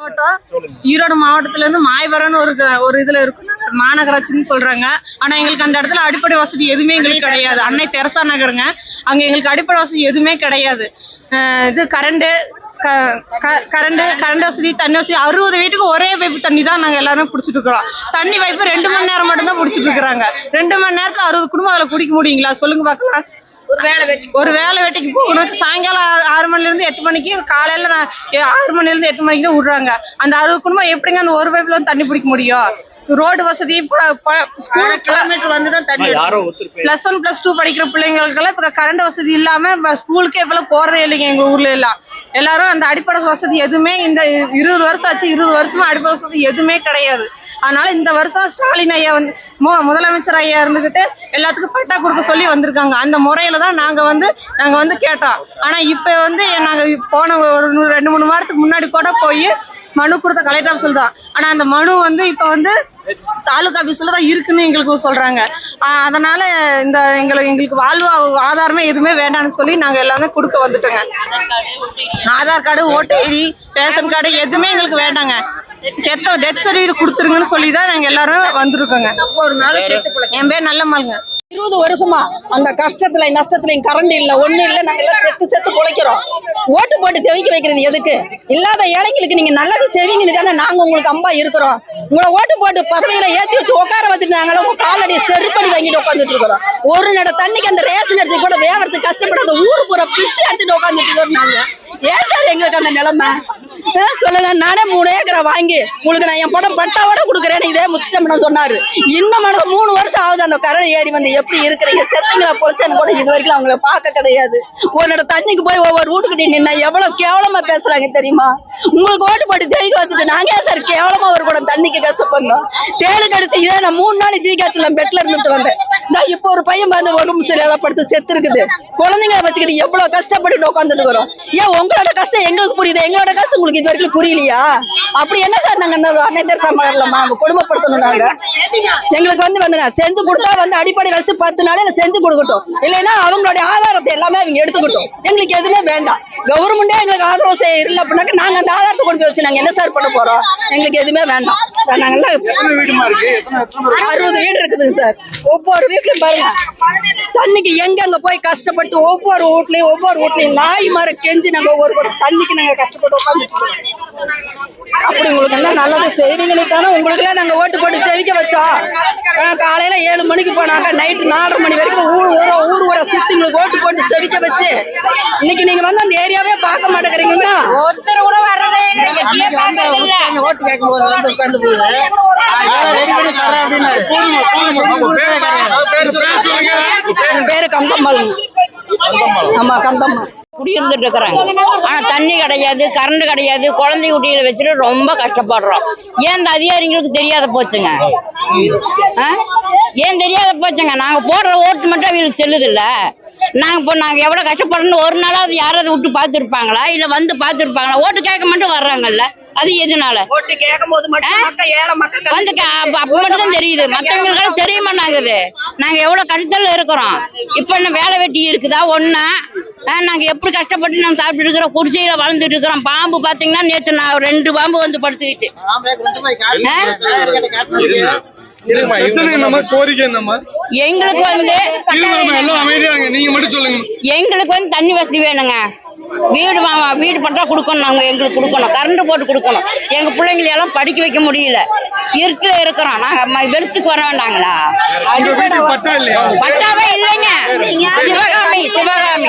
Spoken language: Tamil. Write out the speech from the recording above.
மாவட்டம் ஈரோடு மாவட்டத்துல இருந்து மாயவரம்னு ஒரு ஒரு இதுல இருக்கு. மாநகராட்சின்னு சொல்றாங்க. ஆனா எங்களுக்கு அந்த இடத்துல அடிப்படை வசதி எதுவுமே எங்களுக்கு கிடையாது. அன்னை தெரசா நகருங்க. அங்க எங்களுக்கு அடிப்படை வசதி எதுவுமே கிடையாது. இது கரண்ட் கரண்ட் கரண்ட் வசதி தண்ணி வசதி. அறுபது வீட்டுக்கு ஒரே பைப்பு தண்ணி தான் நாங்க எல்லாருமே பிடிச்சிட்டு இருக்கிறோம். தண்ணி பைப்பு ரெண்டு மணி நேரம் மட்டும் தான் பிடிச்சிட்டு இருக்கிறாங்க. ரெண்டு மணி நேரத்துல அறுபது குடும்பம் அதுல குடிக்க முடியுங்களா? சொல்லுங்க பார்க்கலாம். ஒரு வேலை வெட்டி ஒரு வேலை வெட்டிக்கு போகணும் சாயங்காலம் ஆறு- ஆறு மணில இருந்து எட்டு மணிக்கு காலையில ஆறு மணில இருந்து எட்டு மணிக்கு தான் விடுறாங்க. அந்த அறுபது குடும்பம் எப்படிங்க அந்த ஒரு பைப்ல வந்து தண்ணி பிடிக்க முடியும்? ரோடு வசதி கிலோமீட்டர் வந்து தான் தண்ணி பிளஸ் ஒன் பிளஸ் டூ படிக்கிற பிள்ளைங்களுக்கெல்லாம் இப்ப கரண்ட் வசதி இல்லாம இப்ப ஸ்கூலுக்கே இப்பெல்லாம் போறதே இல்லைங்க எங்க ஊர்ல எல்லாம். எல்லாரும் அந்த அடிப்படை வசதி எதுவுமே இந்த இருபது வருஷம் ஆச்சு இருபது வருஷமா அடிப்படை வசதி எதுவுமே கிடையாது. அதனால இந்த வருஷம் ஸ்டாலின் ஐயா வந்து மு- முதலமைச்சர் ஐயா இருந்துகிட்டு எல்லாத்துக்கும் பட்டா கொடுக்க சொல்லி வந்திருக்காங்க. அந்த முறையில தான் நாங்க வந்து நாங்க வந்து கேட்டோம். ஆனா இப்ப வந்து நாங்க போன ஒரு ரெண்டு மூணு வாரத்துக்கு முன்னாடி கூட போய் மனு கொடுத்த கலெக்டர் ஆஃபீஸில் தான். ஆனா அந்த மனு வந்து இப்ப வந்து தாலுகா ஆபீஸ்ல தான் இருக்குன்னு எங்களுக்கு சொல்றாங்க. ஆஹ் அதனால இந்த எங்களுக்கு எங்களுக்கு வாழ்வு ஆதாரமே எதுவுமே வேண்டாம்னு சொல்லி நாங்க எல்லாமே கொடுக்க வந்துட்டோங்க. ஆதார் கார்டு ஓட்டு ஐடி ரேஷன் கார்டு எதுவுமே எங்களுக்கு வேண்டாங்க. செத்த டெத் சர்டிஃபிகேட் கொடுத்துருங்கன்னு சொல்லி தான் நாங்க எல்லாரும் வந்திருக்கோங்க. ஒரு நாள் என் பேர் நல்லம்மாளுங்க. இருபது வருஷமா அந்த கஷ்டத்துல நஷ்டத்துல கரண்ட் இல்ல ஒண்ணு இல்ல நாங்க எல்லாம் செத்து செத்து பிழைக்கிறோம். ஓட்டு போட்டு தெவிக்க வைக்கிறது எதுக்கு? இல்லாத ஏழைங்களுக்கு நீங்க நல்லது செய்வீங்கன்னு தானே நாங்க உங்களுக்கு அம்பா இருக்கிறோம். உங்களை ஓட்டு போட்டு பதவியில ஏத்தி வச்சு உட்கார வச்சுட்டு நாங்களும் உங்க காலடி செருப்படி வாங்கிட்டு உட்காந்துட்டு இருக்கிறோம். ஒரு நட தண்ணிக்கு அந்த ரேஷன் அரிசி கூட வேவறதுக்கு கஷ்டப்படாத ஊர் பூரா பிச்சு எடுத்துட்டு உட்காந்துட்டு இருக்கிறோம் நாங்க. ஏன் சார் எங்களுக்கு அந்த நிலைமை? சொல்லுங்க? நானே மூணு ஏக்கரை வாங்கி உங்களுக்கு நான் என் படம் பட்டாவோட கொடுக்குறேன் இதே முத்துச்சம்பளம் சொன்னாரு. இன்னும் எனக்கு மூணு வருஷம் ஆகுது அந்த கரை ஏறி வந்து எப்படி இருக்கிறீங்க? செத்தீங்களா பொழைச்சேன்னு கூட இது வரைக்கும் அவங்கள பார்க்க கிடையாது. உன்னோட தண்ணிக்கு போய் ஒவ்வொரு வீட்டுக்கிட்ட நின்னா எவ்வளவு கேவலமா பேசுறாங்க தெரியுமா? உங்களுக்கு ஓட்டு போட்டு ஜெயிக்க வச்சுட்டு நாங்க சார் கேவலமா ஒரு கூட தண்ணிக்கு கஷ்டப்படணும்? தேலு கடிச்சு இதே நான் மூணு நாள் ஜிகாச்சில பெட்ல இருந்துட்டு வந்தேன். இந்த இப்போ ஒரு பையன் வந்து உடம்பு சரியாத படுத்து செத்து இருக்குது குழந்தைங்களை வச்சுக்கிட்டு எவ்வளவு கஷ்டப்பட்டு உட்காந்துட்டு இருக்கிறோம். ஏன் உங்களோட கஷ்டம் எங்களுக்கு புரியுது. எங்களோட கஷ்டம் உங்களுக்கு இது வரைக்கும் புரியலையா? அப்படி என்ன சார் நாங்க தெரசா மகர்லமா குடும்பப்படுத்தணும் நாங்க? எங்களுக்கு வந்து வந்துங்க செஞ்சு கொடுத்தா வந்து அடிப்படை வசதி பத்து நாளையில செஞ்சு கொடுக்கட்டும். இல்லைன்னா அவங்களுடைய ஆதாரத்தை எல்லாமே அவங்க எடுத்துக்கட்டும். எங்களுக்கு எதுவுமே வேண்டாம். கவர்மெண்டே எங்களுக்கு ஆதரவு செய்ய இல்லை அப்படின்னாக்க நாங்க அந்த ஆதாரத்தை கொண்டு போய் வச்சு நாங்க என்ன சார் பண்ண போறோம்? எங்களுக்கு எதுவுமே வேண்டாம். நாங்கெல்லாம் அறுபது வீடு இருக்குதுங்க சார். ஒவ்வொரு வீட்லயும் பாருங்க. தண்ணிக்கு எங்கெங்க போய் கஷ்டப்பட்டு ஒவ்வொரு வீட்லயும் ஒவ்வொரு வீட்லயும் நாய் மர கெஞ்சி நாங்க ஒவ்வொரு தண்ணிக்கு நாங்க கஷ்டப்பட்டு உட்காந்துட்டு அப்படி உங்களுக்கு என்ன நல்லது செய்வீங்களே தானே உங்களுக்கு எல்லாம் நாங்க ஓட்டு போட்டு ஜெயிக்க வச்சோம். ஆஹ் காலையில ஏழு மணிக்கு போனாங்க நைட்டு நாலரை மணி வரைக்கும் ஊர் ஊர ஊர் ஊர சுத்தி உங்களுக்கு ஓட்டு போட்டு செவிக்க வச்சு. இன்னைக்கு நீங்க வந்து அந்த ஏரியாவே பார்க்க மாட்டேங்கிறீங்கன்னா ஒருத்தர் கூட வர்றதே ஓட்டு கேட்கும் போது வந்து உட்கார்ந்து போகுது ரெடி பண்ணி தரேன் அப்படின்னாரு என் பேரு கந்தம்மாள் ஆமா கந்தம்மாள் குடியிருந்துட்டு இருக்கிறாங்க ஆனா தண்ணி கிடையாது கரண்ட் கிடையாது குழந்தை குட்டிகளை வச்சுட்டு ரொம்ப கஷ்டப்படுறோம். ஏன் இந்த அதிகாரிங்களுக்கு தெரியாத போச்சுங்க? ஆ? ஏன் தெரியாத போச்சுங்க? நாங்க போடுற ஓட்டு மட்டும் அவங்களுக்கு செல்லுது இல்ல நாங்க இப்போ நாங்க எவ்வளவு கஷ்டப்படுறோம்னு ஒரு நாளாவது யாராவது விட்டு பார்த்துருப்பாங்களா? இல்ல வந்து பார்த்துருப்பாங்களா? ஓட்டு கேட்க மட்டும் வர்றாங்கல்ல. அது எதனால? ஓட்டு கேட்கும் போது மட்டும் மக்கள் ஏழை மக்கள் வந்து க- அப்ப அப்ப மட்டும் தான் தெரியுது. மத்தவங்களுக்கு தெரிய மாட்டாங்குது. நாங்க எவ்வளவு கஷ்டத்துல இருக்கிறோம். இப்ப என்ன வேலை வெட்டி இருக்குதா? ஒண்ணா? ஆஹ் நாங்க எப்படி கஷ்டப்பட்டு நாங்க சாப்பிட்டு இருக்கிறோம்? குடிசையில வளர்ந்துட்டு இருக்கிறோம். பாம்பு பாத்தீங்கன்னா நேத்து நான் ரெண்டு பாம்பு வந்து படுத்துக்கிச்சு எங்களுக்கு வந்து எங்களுக்கு வந்து தண்ணி வசதி வேணுங்க. வீடு வீடு பட்டா கொடுக்கணும் நாங்க எங்களுக்கு கொடுக்கணும். கரண்ட் போட்டு கொடுக்கணும். எங்க பிள்ளைங்களை எல்லாம் படிக்க வைக்க முடியல. இருட்டுல இருக்கிறோம். நாங்க வெறுத்துக்கு வர வேண்டாங்களா? பட்டாவே இல்லைங்க. சிவகாமி சிவகாமி.